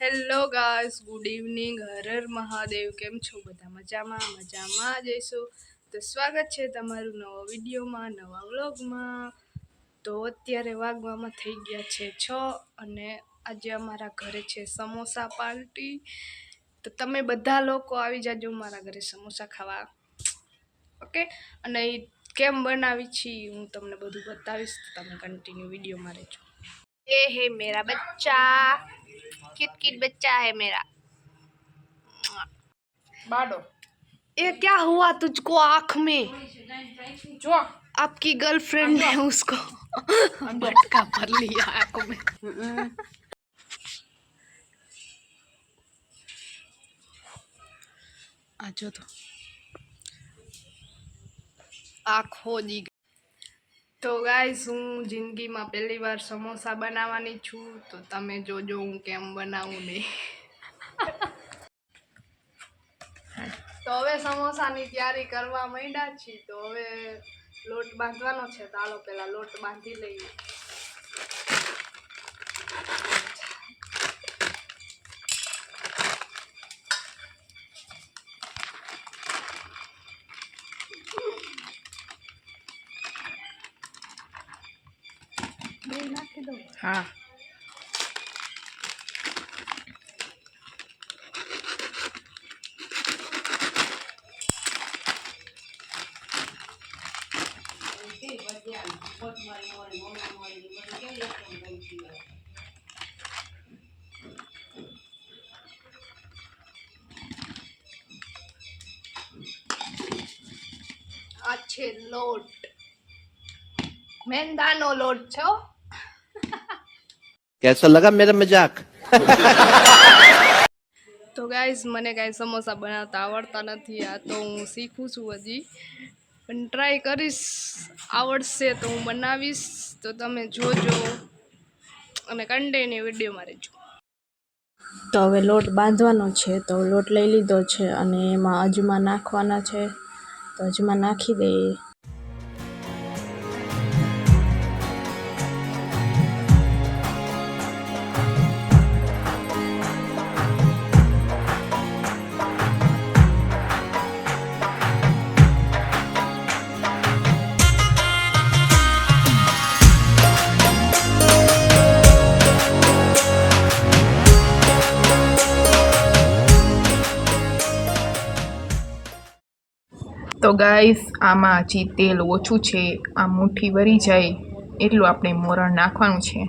Hello guys, good evening. Har Har Mahadev. કેમ છો બધા? મજામાં? મજામાં જઈશું તો સ્વાગત છે તમારું નવો વિડીયોમાં, નવા વ્લોગમાં. તો અત્યારે વાગવામાં થઈ ગયા છે છ અને આજે અમારા ઘરે છે સમોસા પાર્ટી. તો તમે બધા લોકો આવી જાજો મારા ઘરે સમોસા ખાવા. ઓકે? અને કેમ બનાવી છીએ હું તમને બધું બતાવીશ. તો તમે કન્ટિન્યુ વિડીયોમાં રહેજો. ये है मेरा बच्चा। किट किट बच्चा है मेरा। बाडो। ये क्या हुआ तुझको आँख में? जो। आपकी गर्लफ्रेंड है उसको बटका भर लिया आँखों में। हम्म। आज तो। आँख हो नहीं તો ગાઈસ હું જિંદગીમાં પહેલી વાર સમોસા બનાવવાની છું, તો તમે જોજો હું કેમ બનાવું ને. તો હવે સમોસાની તૈયારી કરવા માંડ્યા છીએ, તો હવે લોટ બાંધવાનો છે તાળો પહેલાં લોટ બાંધી લઈએ. હા આ છે લોટ મેંદાનો લોટ છે. कैसा लगा मेरा मजाक તો ગાઈઝ મને કાંઈ સમોસા બનાવતા આવડતા નથી આ તો હું શીખું છું હજી પણ ટ્રાય કરીશ આવડશે તો હું બનાવીશ તો તમે જોજો અને કન્ટિન્યુ વિડીયોમાં રહેજો તો હવે લોટ બાંધવાનો છે તો લોટ લઈ લીધો છે અને એમાં અજમા નાખવાના છે તો અજમા નાખી દઈએ તો ગાઈસ, આમાં હજી તેલ ઓછું છે, આ મુઠ્ઠી વરી જાય, એટલું આપણે મોરણ નાખવાનું છે.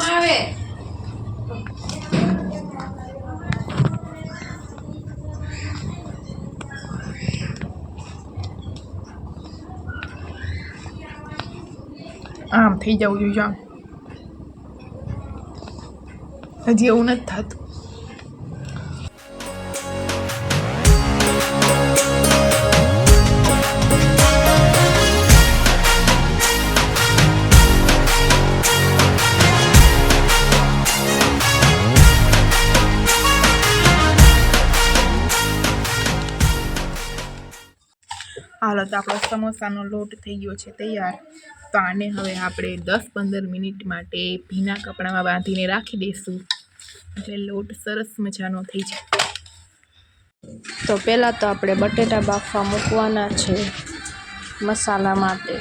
આમ થઈ જવું જોઈએ આમ. હજી એવું નથી થતું. હાલો, તો આપણો સમોસાનો લોટ થઈ ગયો છે તૈયાર. તો આને હવે આપણે દસ પંદર મિનિટ માટે ભીના કપડામાં બાંધીને રાખી દઈશું. એટલે લોટ સરસ મજાનો થઈ જાય. તો પહેલાં તો આપણે બટેટા બાફવા મૂકવાના છે મસાલા માટે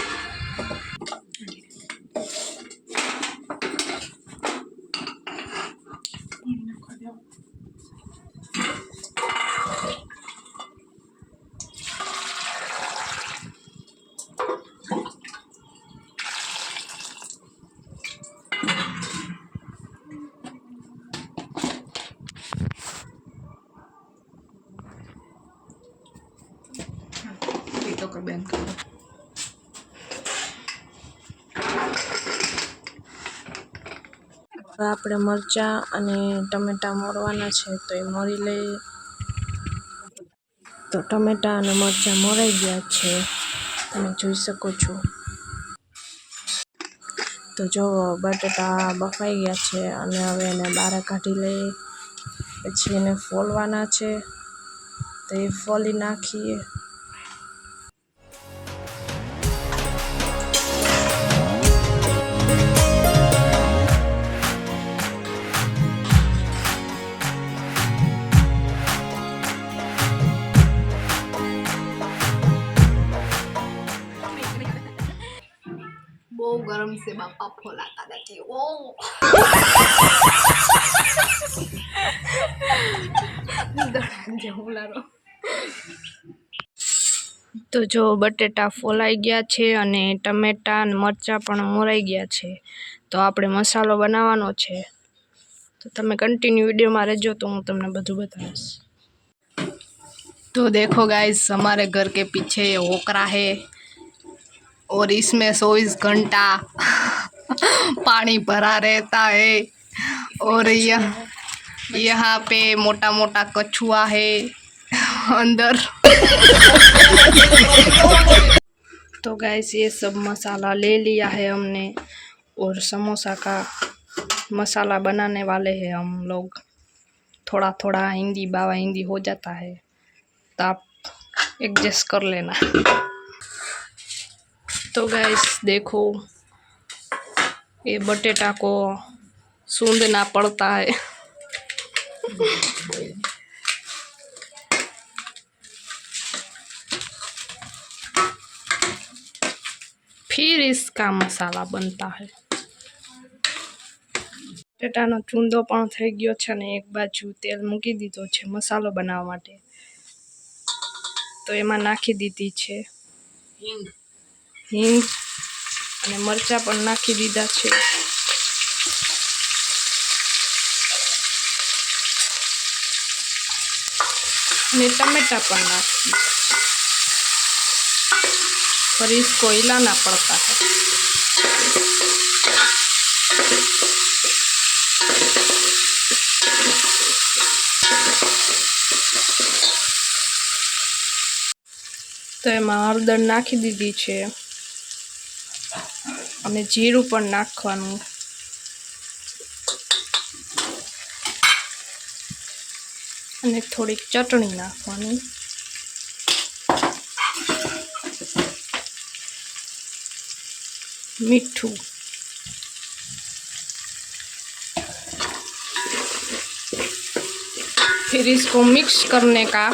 એ તો કર બેન કરો હવે આપણે મરચાં અને ટમેટાં મોરવાના છે, તો એ મોરી લઈએ તો ટમેટાં અને મરચાં મોરાઈ ગયા છે. તમે જોઈ શકો છો. તો જો બટાટા બફાઈ ગયા છે અને હવે એને બહાર કાઢી લઈએ પછી એને ફોલવાના છે. તો એ ફોલી નાખીએ. ગરમ સે બાપા ફોલાતા નથી ઓ જેવું લારો તો જો બટેટા ફોલાઈ ગયા છે અને ટમેટા અને મરચાં પણ મોરાઈ ગયા છે, તો આપણે મસાલો બનાવવાનો છે. તો તમે કન્ટિન્યુ વિડીયોમાં રહેજો, તો હું તમને બધું બતાવીશ. તો દેખો ગાઈઝ અમારે ઘર કે પીછે ઓકરા હે. और इसमें चौबीस घंटा पानी भरा रहता है। और यह यहाँ पे मोटा मोटा कछुआ है अंदर। तो गैस ये सब मसाला ले लिया है हमने और समोसा का मसाला बनाने वाले हैं हम लोग। थोड़ा थोड़ा हिंदी बाबा हिंदी हो जाता है तो आप एडजस्ट कर लेना। तो गैस देखो ये बटेटा को सूंदना पड़ता है फिर इसका मसाला बनता है બટેટાનો ચૂંદો પણ થઈ ગયો છે ને એક બાજુ તેલ મૂકી દીધો છે મસાલો બનાવવા માટે તો એમાં નાખી દીધી છે હિંગ હિંગ અને મરચાં પણ નાખી દીધા છે. અને ટમેટા પણ નાખી ફરી ઇસકો હિલા ના પડતા તો એમાં હળદર નાખી દીધી છે અને જીરું પણ નાખવાનું અને થોડીક ચટણી નાખવાની મીઠું फिर इसको मिक्स करने का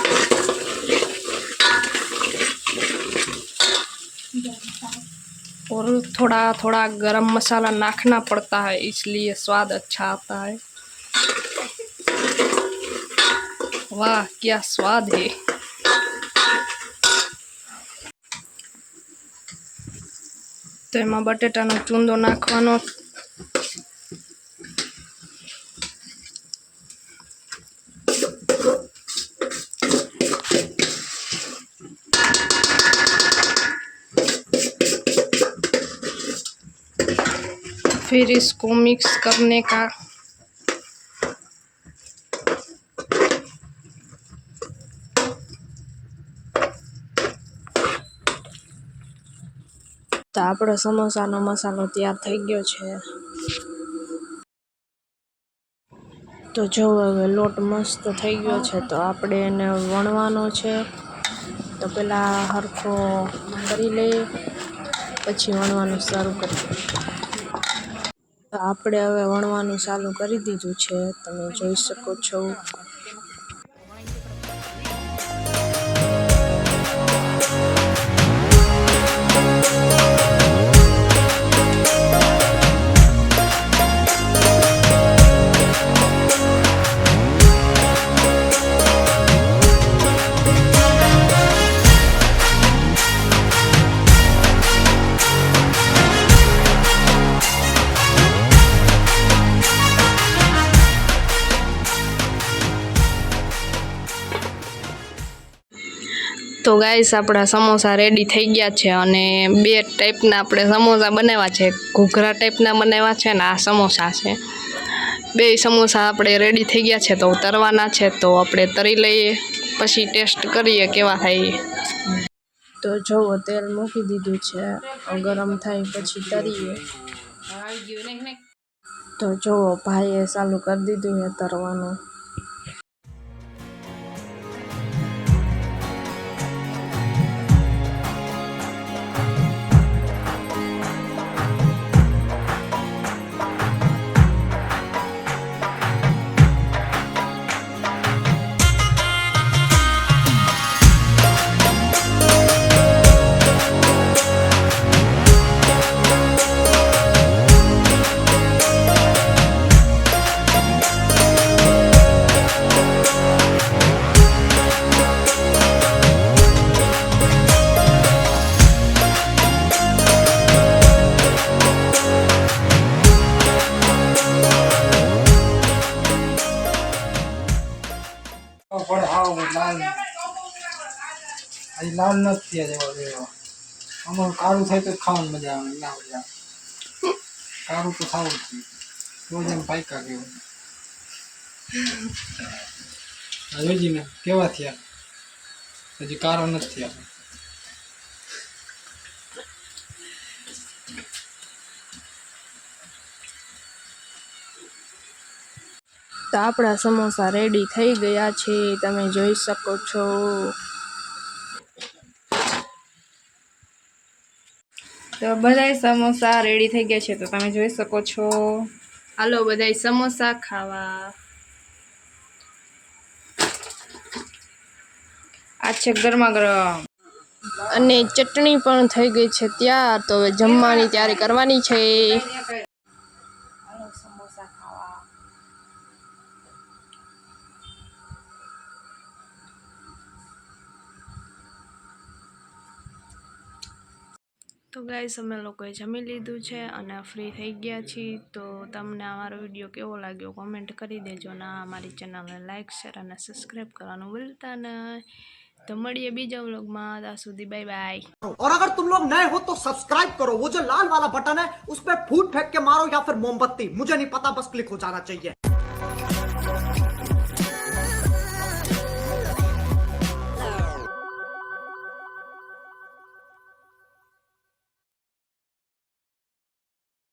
और थोड़ा थोड़ा गरम मसाला नाखना पड़ता है इसलिए स्वाद अच्छा आता है वाह क्या स्वाद है તો એમાં બટેટાનો ચૂંદો નાખવાનો फिर इसको मिक्स करने का તો આપણો સમોસાનો મસાલો તૈયાર થઈ ગયો છે તો જો હવે લોટ મસ્ત થઈ ગયો છે તો આપણે એને વણવાનો છે તો પહેલાં હરખો કરી લઈએ પછી વણવાનું શરૂ કરીએ તો આપણે હવે વણવાનું ચાલુ કરી દીધું છે. તમે જોઈ શકો છો. તો ગાઈસ આપણા સમોસા રેડી થઈ ગયા છે અને બે ટાઈપના આપણે સમોસા બનાવ્યા છે. ઘૂઘરા ટાઈપના બનાવ્યા છે અને આ સમોસા છે. બે સમોસા આપણે રેડી થઈ ગયા છે તો તરવાના છે તો આપણે તરી લઈએ પછી ટેસ્ટ કરીએ કેવા થાય. તો જુઓ તેલ મૂકી દીધું છે. ગરમ થાય પછી તરીએ. તો જુઓ ભાઈએ ચાલુ કરી દીધું છે તરવાનું. લાલ નથી જેવો જેવો અમારું કાળું થાય તો ખાવાની મજા આવે, ના મજા આવે. કાળું તો ખાવું જ રોજ એમ પાયકા કેવું આ ને, કેવા થયા? હજી કાળો નથી થયા. તો આપણા સમોસા રેડી થઈ ગયા છે, તમે જોઈ શકો છો. તો બધાય સમોસા રેડી થઈ ગયા છે તો તમે જોઈ શકો છો. હાલો બધાય સમોસા ખાવા. આ છે ગરમા ગરમ અને ચટણી પણ થઈ ગઈ છે ત્યાર. તો હવે જમવાની તૈયારી કરવાની છે. તો ગાઈસ અમે લોકોએ જમી લીધું છે અને ફ્રી થઈ ગયા છીએ તો તમને અમારો વિડીયો કેવો લાગ્યો કોમેન્ટ કરી દેજો અને અમારી ચેનલને લાઇક શેર અને સબસ્ક્રાઈબ કરવાનું ભૂલતા નહીં તો મળીએ બીજા વ્લોગમાં ત્યાં સુધી બાય બાય और अगर तुम लोग नए हो तो सब्सक्राइब करो वो जो लाल वाला बटन है उस पर फूट फेंक के मारो या फिर मोमबत्ती मुझे नहीं पता बस क्लिक हो जाना चाहिए